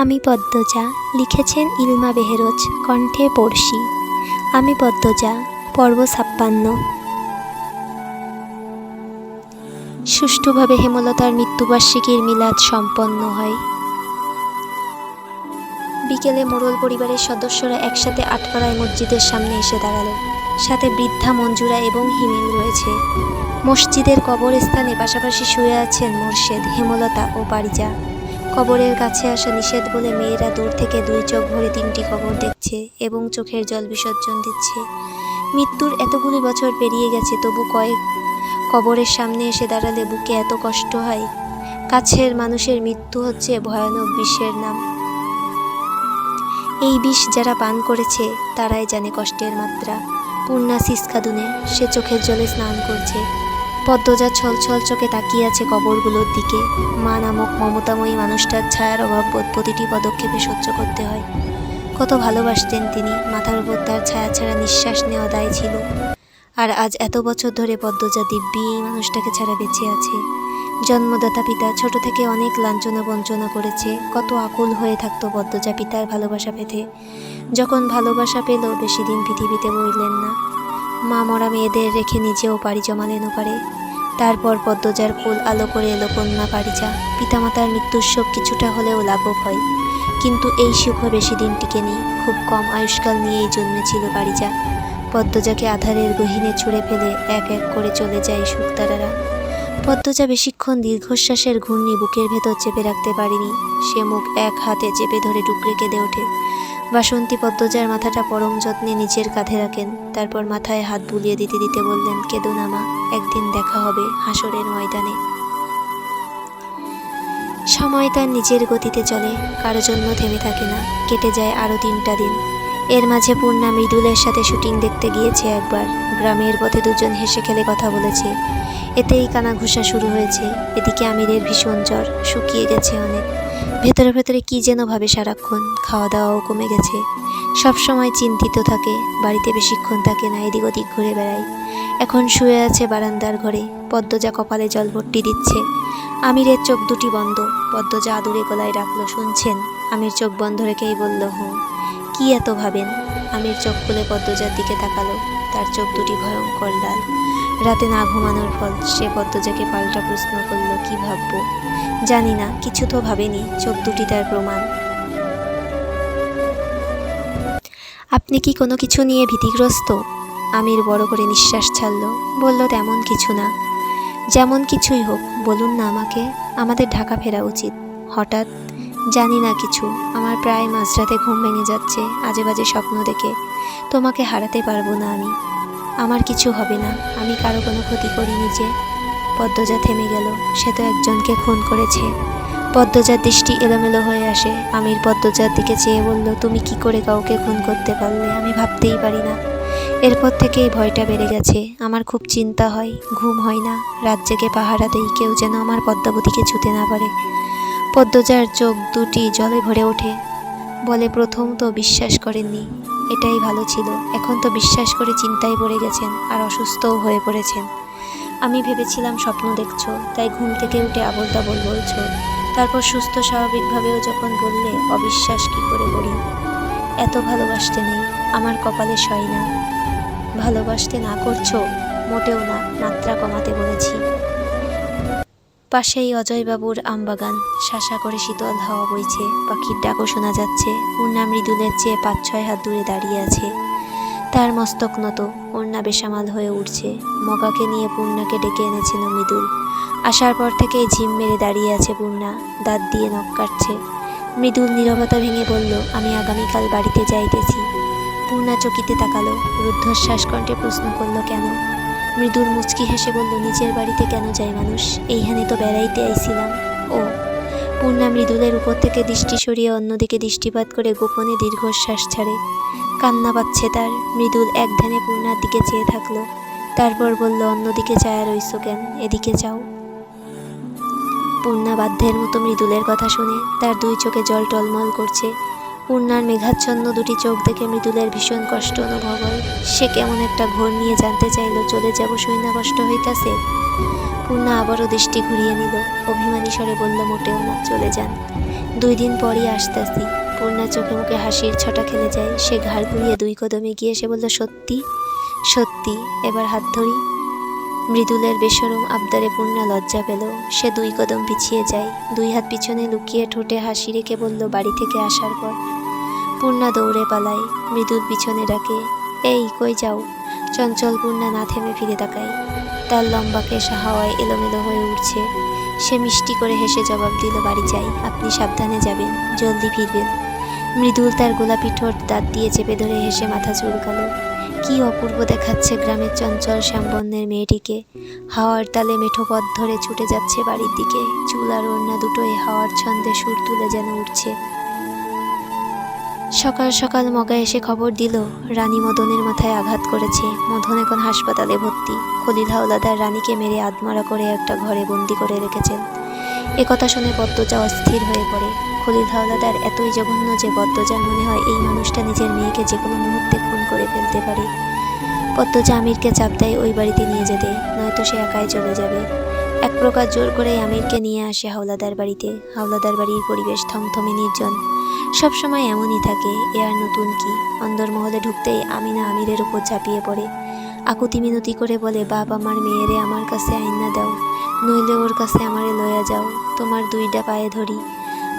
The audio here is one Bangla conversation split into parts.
আমি পদ্মজা, লিখেছেন ইলমা বেহেরোজ, কণ্ঠে পড়শি। আমি পদ্মজা, পর্ব ছাপ্পান্ন। সুষ্ঠুভাবে হেমলতার মৃত্যুবার্ষিকীর মিলাদ সম্পন্ন হয়। বিকেলে মোড়ল পরিবারের সদস্যরা একসাথে আটপাড়ায় মসজিদের সামনে এসে দাঁড়াল। সাথে বৃদ্ধা মঞ্জুরা এবং হিমেল রয়েছে। মসজিদের কবরস্থানে পাশাপাশি শুয়ে আছেন মোর্শেদ, হেমলতা ও পারিজা। কবরের কাছে আসা নিষেধ বলে মেয়েরা দূর থেকে দুই চোখ ভরে তিনটি কবর দেখছে এবং চোখের জল বিসর্জন দিচ্ছে। মৃত্যুর এতগুলি বছর পেরিয়ে গেছে, তবু কয়েক কবরের সামনে এসে দাঁড়ালে বুকে এত কষ্ট হয়। কাছের মানুষের মৃত্যু হচ্ছে ভয়ানক বিষের নাম। এই বিষ যারা পান করেছে, তারাই জানে কষ্টের মাত্রা। পূর্ণা সিসকাদুনে সে চোখের জলে স্নান করছে। পদ্মজা ছল ছল চোখে তাকিয়ে আছে কবরগুলোর দিকে। মা নামক মমতাময়ী মানুষটার ছায়ার অভাববোধ প্রতিটি পদক্ষেপে সহ্য করতে হয়। কত ভালোবাসতেন তিনি, মাথার উপর তার ছায়া ছাড়া নিঃশ্বাস নেওয়া দায় ছিল। আর আজ এত বছর ধরে পদ্মজা দিব্যি এই মানুষটাকে ছাড়া বেঁচে আছে। জন্মদাতা পিতা ছোট থেকে অনেক লাঞ্ছনা বঞ্চনা করেছে। কত আকুল হয়ে থাকতো পদ্মজা পিতার ভালোবাসা পেতে। যখন ভালোবাসা পেল, বেশি দিন পৃথিবীতে বইলেন না। মা মরা মেয়েদের রেখে নিজেও পাড়ি জমালেন পারে তারপর পদ্মজার ফুল আলো করে এলো কন্যা পারিজা। পিতামাতার মৃত্যুর শোক কিছুটা হলেও লাঘব হয়। কিন্তু এই সুখ বেশি দিন টিকেনি খুব কম আয়ুষ্কাল নিয়েই জন্মেছিল পারিজা। পদ্মজাকে আধারের গহীনে ছুঁড়ে ফেলে এক এক করে চলে যায় সুখতারারা। পদ্মজা বেশিক্ষণ দীর্ঘশ্বাসের ঘূর্ণি বুকের ভেতর চেপে রাখতে পারেনি। সে মুখ এক হাতে চেপে ধরে ডুকরে কেঁদে ওঠে। বাসন্তী পদ্মজার মাথাটা পরম যত্নে নিজের কাঁধে রাখেন। তারপর মাথায় হাত বুলিয়ে দিতে দিতে বললেন, কেদো নামা একদিন দেখা হবে হাসরের ময়দানে। সময় তার নিজের গতিতে চলে, কারও জন্য থেমে থাকে না, কেটে যায় আরও তিনটা দিন। এর মাঝে পূর্ণা মৃদুলের সাথে শুটিং দেখতে গিয়েছে একবার। গ্রামের পথে দুজন হেসে খেলে কথা বলেছে। এতেই কানা ঘোষা শুরু হয়েছে। এদিকে আমিরের ভীষণ জ্বর শুকিয়ে গেছে অনেক। ভেতরে ভেতরে কি যেন ভাবে সারাক্ষণ খাওয়া দাওয়াও কমে গেছে। সব সময় চিন্তিত থাকে, বাড়িতে বেশিক্ষণ থাকে না, এদিক ওদিক ঘুরে বেড়ায়। এখন শুয়ে আছে বারান্দার ঘরে, পদ্মজা কপালে জল ভর্তি দিচ্ছে। আমিরের চোখ দুটি বন্ধ, পদ্মজা আদুরে গলায় ডাকলো, শুনছেন? আমির চোখ বন্ধ রেখেই বলল হুঁ কি এত ভাবেন? আমির চোখ খুলে পদ্মজার দিকে তাকালো, তার চোখ দুটি ভয়ঙ্কর লাল। রাতে না ঘুমানোর ফল সে পদ্মজাকে পাল্টা প্রশ্ন করল, কি ভাববো? জানি না, কিছু তো ভাবেনি, চোখ দুটি তার প্রমাণ। আপনি কি কোনো কিছু নিয়ে ভীতিগ্রস্ত? আমির বড় করে নিঃশ্বাস ছাড়ল, বলল, তেমন কিছু না। যেমন কিছুই হোক, বলুন না আমাকে, আমাদের ঢাকা ফেরা উচিত। হঠাৎ, জানি না কিছু, আমার প্রায় মাঝরাতে ঘুম ভেঙে যাচ্ছে আজে বাজে স্বপ্ন দেখে। তোমাকে হারাতে পারব না আমি। আমার কিছু হবে না। আমি কারও কোনো ক্ষতি করিনি যে। পদ্মজা থেমে গেল। সে তো একজনকে খুন করেছে। পদ্মজার দৃষ্টি এলোমেলো হয়ে আসে। আমির পদ্মজার দিকে চেয়ে বলল, তুমি কি করে কাউকে খুন করতে পারলে? আমি ভাবতেই পারি না। এরপর থেকেই ভয়টা বেড়ে গেছে। আমার খুব চিন্তা হয়, ঘুম হয় না। রাত জেগে পাহারা দেই, কেউ যেন আমার পদ্মাবতীকে ছুতে না পারে। পদ্মজার চোখ দুটি জলে ভরে ওঠে। বলে, প্রথম তো বিশ্বাস করেননি। এটাই ভালো ছিল। এখন তো বিশ্বাস করে চিন্তায় পড়ে গেছেন আর অসুস্থও হয়ে পড়েছেন। আমি ভেবেছিলাম স্বপ্ন দেখছ, তাই ঘুম থেকে উঠে আবল তাবল বলছো। তারপর সুস্থ স্বাভাবিকভাবেও যখন বললে, অবিশ্বাস কি করে করি? এত ভালোবাসতে নেই, আমার কপালে সয় না। ভালোবাসতে না করছ? মোটেও না, মাত্রা কমাতে বলেছি। পাশেই অজয়বাবুর আমবাগান। শাসা করে শীতল হাওয়া বইছে, পাখির ডাকও শোনা যাচ্ছে। পূর্ণা মৃদুলের চেয়ে পাঁচ ছয় হাত দূরে দাঁড়িয়ে আছে। তার মস্তক নত পূর্ণা বেসামাল হয়ে উঠছে মগাকে নিয়ে পূর্ণাকে ডেকে এনেছিল মৃদুল। আসার পর থেকেই ঝিম মেরে দাঁড়িয়ে আছে পূর্ণা, দাঁত দিয়ে নখ কাটছে। মৃদুল নীরবতা ভেঙে বলল, আমি আগামীকাল বাড়িতে যাইতেছি। পূর্ণা চকিতে তাকালো রুদ্ধশ্বাস কণ্ঠে প্রশ্ন করল, কেন? মৃদুল মুচকি হেসে বলল, নিজের বাড়িতে কেন যায় মানুষ? এইখানে তো বেড়াইতে আইছিলাম। ও, পূর্ণা মৃদুলের উপর থেকে দৃষ্টি সরিয়ে অন্যদিকে দৃষ্টিপাত করে গোপনে দীর্ঘশ্বাস ছাড়ে। কান্না পাচ্ছে তার। মৃদুল এক ধ্যানে পূর্ণার দিকে চেয়ে থাকল। তারপর বলল, অন্যদিকে চায়া রইছ কেন? এদিকে যাও। পূর্ণা বাধ্যের মতো মৃদুলের কথা শুনে তার দুই চোখে জল টলমল করছে। পূর্ণার মেঘাচ্ছন্ন দুটি চোখ দেখে মৃদুলের ভীষণ কষ্ট অনুভব হয়। সে কেমন একটা ঘোর নিয়ে জানতে চাইল, চলে যাব না কষ্ট হইতাছে? পূর্ণা আবারও দৃষ্টি ঘুরিয়ে নিল। অভিমানী স্বরে বলল, মোটেও না, চলে যান। দুই দিন পরই আসতেছি। পূর্ণা চোখে মুখে হাসির ছটা খেলে যায়। সে ঘাড় ঘুরিয়ে দুই কদমে গিয়ে সে বলল, সত্যি? সত্যি? এবার হাত ধরি। মৃদুলের বেসরম আবদারে পূর্ণা লজ্জা পেল। সে দুই কদম পিছিয়ে যায়। দুই হাত পিছনে লুকিয়ে ঠোঁটে হাসি রেখে বলল, বাড়ি থেকে আসার পর পূর্ণা দৌড়ে পালায়, মৃদুর পিছনে ডাকে, এই, কই যাও? চঞ্চল পূর্ণা না থেমে ফিরে তাকায়। তার লম্বা কেশা হাওয়ায় এলোমেলো হয়ে উঠছে। সে মিষ্টি করে হেসে জবাব দিল, বাড়ি যাই, আপনি সাবধানে যাবেন, জলদি ফিরবেন। মৃদুল তার গোলাপি ঠোঁট দাঁত দিয়ে চেপে ধরে হেসে মাথা চুলকালো। কি অপূর্ব দেখাচ্ছে গ্রামের চঞ্চল শ্যামবর্ণের মেয়েটিকে। হাওয়ার তালে মেঠো পথ ধরে ছুটে যাচ্ছে বাড়ির দিকে। চুল আর ওড়না দুটোই হাওয়ার ছন্দে সুর তুলে যেন উঠছে। সকাল সকাল মগা এসে খবর দিল, রানী মদনের মাথায় আঘাত করেছে। মদন এখন হাসপাতালে ভর্তি। খলিল হাওলাদার রানীকে মেরে আদমারা করে একটা ঘরে বন্দি করে রেখেছেন। একথা শুনে পদ্মজা অস্থির হয়ে পড়ে। খলিল হাওলাদার এতই জঘন্য যে পদ্মজার মনে হয় এই মানুষটা নিজের মেয়েকে যে কোনো মুহূর্তে খুন করে ফেলতে পারে। পদ্মজা আমিরকে চাপ দেয় ওই বাড়িতে নিয়ে যেতে, নয়তো সে একাই চলে যাবে। এক প্রকার জোর করে আমিরকে নিয়ে আসে হাওলাদার বাড়িতে। হাওলাদার বাড়ির পরিবেশ থমথমে নির্জন। সবসময় এমনই থাকে, এ আর নতুন কি? অন্দরমহলে ঢুকতেই আমিনা আমিরের উপর ঝাঁপিয়ে পড়ে। আকুতি মিনতি করে বলে, বাপ আমার মেয়েরে আমার কাছে আইনা দাও, নইলে ওর কাছে আমারে লয়া যাও, তোমার দুইটা পায়ে ধরি।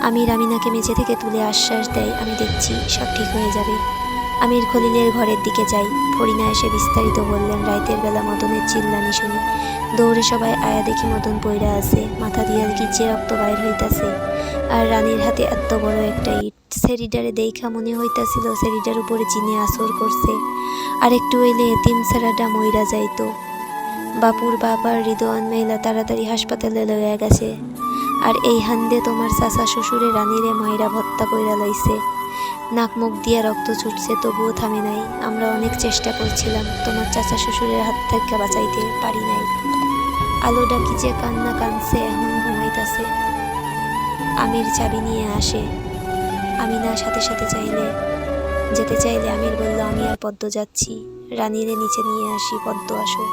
আমির আমিনাকে মেঝে থেকে তুলে আশ্বাস দেয়, আমি দেখছি সব ঠিক হয়ে যাবে। আমির খলিলের ঘরের দিকে যাই। ফরিনা এসে বিস্তারিত বললেন, রাইতের বেলা মদনের চিল্লানি শুনি। দৌড়ে সবাই আয়া দেখি মদন পইরা আছে। মাথা দিয়ে গিচে রক্ত বাইর হইতাছে। আর রানীর হাতে এত বড় একটা ইট। সেরিডারে দেখা মনে হইতাছিল সেরিডার উপরে চিনে আসর করছে। আর একটু হইলে এতিম ছাড়াটা মইরা যাইতো। বাপুর বাবার হৃদয়ন মেলা তাড়াতাড়ি হাসপাতালে লইয়া গেছে। আর এই হান্দে তোমার চাচা শ্বশুরে রানীরে মাইরা ভত্তা কইরা লইছে। নাক মুখ দিয়ে রক্ত ছুটছে, তবুও থামে নাই। আমরা অনেক চেষ্টা করছিলাম, তোমার চাচা শ্বশুরের হাত থেকে বাঁচাইতে পারি নাই। আলো ডাকি যে কান্না কানছে এখন ঘুমাইতাছে। আমির চাবি নিয়ে আসে। আমি না সাথে সাথে চাইলে, যেতে চাইলে আমির বলল, আমি আর পদ্ম যাচ্ছি। রানীরে নিচে নিয়ে আসি, পদ্ম আসো।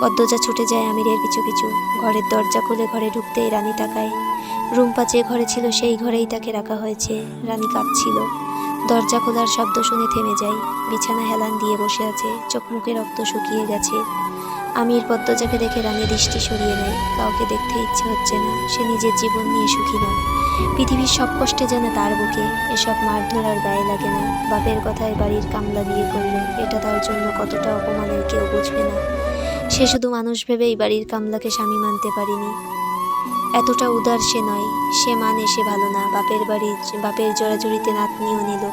পদ্মজা ছুটে যায় আমিরের কিছু কিছু ঘরের দরজা খুলে ঘরে ঢুকতেই রানী তাকায়। রুম্পা যে ঘরে ছিল, সেই ঘরেই তাকে রাখা হয়েছে। রানী কাঁদছিল। দরজা খোলার শব্দ শুনে থেমে যায় বিছানা হেলান দিয়ে বসে আছে, চোখ মুখে রক্ত শুকিয়ে গেছে। আমির পদ্মজাকে দেখে রানী দৃষ্টি সরিয়ে নেয়। কাউকে দেখতে ইচ্ছে হচ্ছে না, সে নিজের জীবন নিয়ে সুখী নয় পৃথিবীর সব কষ্টে যেন তার বুকে এসব মারধর আর গায়ে লাগে না। বাপের কথায় বাড়ির কামলা বিয়ে করল এটা তার জন্য কতটা অপমানের কেউ বুঝবে না। সে শুধু মানুষ ভেবেই বাড়ির কামলাকে স্বামী মানতে পারিনি। এতটা উদার সে নয়। সে মানে সে ভালো না। বাপের বাড়ির বাপের জোড়াজুড়িতে নাতনিও নিল।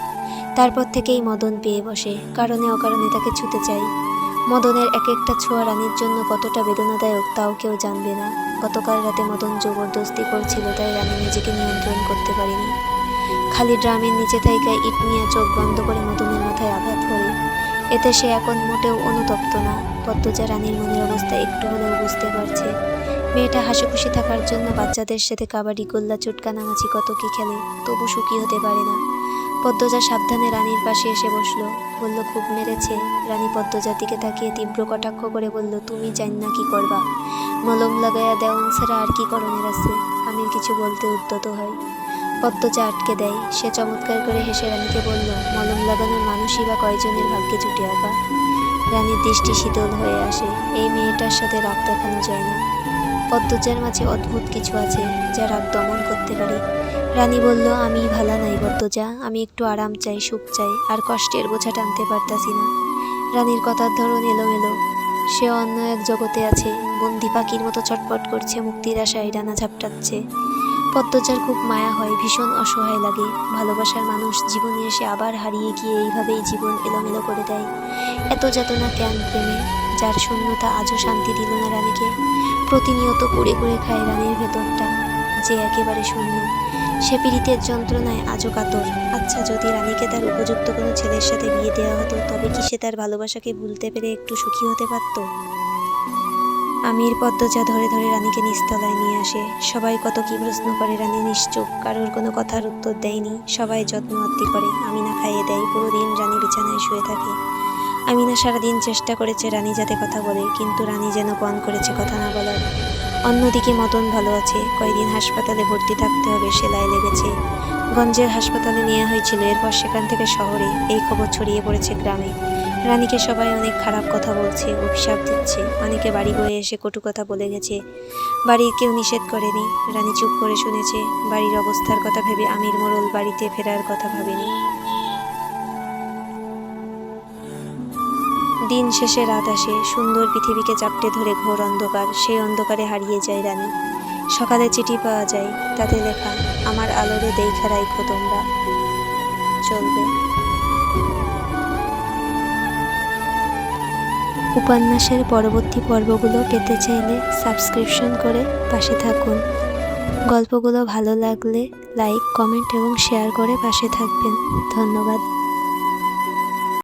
তারপর থেকেই মদন পেয়ে বসে। কারণে অকারণে তাকে ছুতে চাই। মদনের এক একটা ছোঁয়া রানীর জন্য কতটা বেদনাদায়ক তাও কেউ জানবে না। গতকাল রাতে মদন জবরদস্তি করছিল, তাই রানী নিজেকে নিয়ন্ত্রণ করতে পারেনি। খালি ড্রামের নিচে থাইকায় ইট নিয়ে চোখ বন্ধ করে মদনের মাথায় আঘাত করে। এতে সে এখন মোটেও অনুতপ্ত না। পদ্মজা রানীর মনের অবস্থা একটু হলেও বুঝতে পারছে। মেয়েটা হাসি খুশি থাকার জন্য বাচ্চাদের সাথে কাবাডি, গোল্লা, চুটকা নামাচি কত কি খেলে, তবু সুখী হতে পারে না। পদ্মজা সাবধানে রানীর পাশে এসে বসল। বলল, খুব মেরেছে। রানী পদ্মজার দিকে তাকিয়ে তীব্র কটাক্ষ করে বলল, তুমি জান না কি করবা? মলম লাগাইয়া দেওয়ান ছাড়া আর কি করণের আছে? আমির কিছু বলতে উদ্যত হয়। পদ্মজা আটকে দেয়। সে চমৎকার করে হেসে রানীকে বলল, মলম লাগানোর মানুষই বা কয়জনের ভাগ্যে জুটে আঁকা রানীর দৃষ্টি শীতল হয়ে আসে। এই মেয়েটার সাথে রাগ দেখানো যায় না। পদ্মজার মাঝে অদ্ভুত কিছু আছে যা রাগ দমন করতে পারে। রানী বলল, আমি ভালা নাই পদ্মজা আমি একটু আরাম চাই, সুখ চাই, আর কষ্টের বোঝা টানতে পারতাছি না। রানীর কথার ধরন এলোমেলো। সে অন্য এক জগতে আছে, বন্দি পাখির মতো ছটপট করছে, মুক্তির আশায় ডানা ঝাপটাচ্ছে। পদ্মচার খুব মায়া হয়, ভীষণ অসহায় লাগে। ভালোবাসার মানুষ জীবনে এসে আবার হারিয়ে গিয়ে এইভাবেই জীবন এলোমেলো করে দেয়। এত যাতনা কেন প্রেমে, যার শূন্যতা আজও শান্তি দিল না রানীকে। প্রতিনিয়ত কুড়ে কুড়ে খায় রানীর ভেতরটা, যে একেবারে শূন্য। সে পীড়িতের যন্ত্রণায় আজও কাতর। আচ্ছা যদি রানীকে তার উপযুক্ত কোনো ছেলের সাথে বিয়ে দেওয়া হতো, তবে কি সে তার ভালোবাসাকে ভুলতে পেরে একটু সুখী হতে পারত? আমির পদ্মজা ধরে ধরে রানীকে নিস্তলায় নিয়ে আসে। সবাই কত কি প্রশ্ন করে, রানী নিশ্চুপ। কারোর কোনো কথার উত্তর দেয়নি। সবাই যত্ন আত্তি করে। আমিনা খাইয়ে দেয় পুরো দিন রানী বিছানায় শুয়ে থাকে। আমিনা সারাদিন চেষ্টা করেছে রানী যাতে কথা বলে, কিন্তু রানী যেন পণ করেছে কথা না বলার। অন্যদিকে মদন ভালো আছে কয়েকদিন হাসপাতালে ভর্তি থাকতে হবে সেলাই লেগেছে। গঞ্জের হাসপাতালে নেওয়া হয়েছিল, এরপর সেখান থেকে শহরে এই খবর ছড়িয়ে পড়েছে গ্রামে। রানীকে সবাই অনেক খারাপ কথা বলছে, অভিশাপ দিচ্ছে, অনেকে বাড়ি বয়ে এসে কটু কথা বলে গেছে। বাড়ির কেউ নিষেধ করেনি, রানী চুপ করে শুনেছে, বাড়ির অবস্থার কথা ভেবে আমির মোড়ল বাড়িতে ফেরার কথা ভাবেনি। দিন শেষে রাত আসে, সুন্দর পৃথিবীকে চাপটে ধরে ঘোর অন্ধকার, সেই অন্ধকারে হারিয়ে যায় রানী। সকালে চিঠি পাওয়া যায়, তাতে লেখা, আমার আলোরে দেখা রাইখো তোমরা। চলবে। উপন্যাসের পরবর্তী পর্বগুলো পেতে চাইলে সাবস্ক্রিপশন করে পাশে থাকুন। গল্পগুলো ভালো লাগলে লাইক, কমেন্ট এবং শেয়ার করে পাশে থাকবেন। ধন্যবাদ।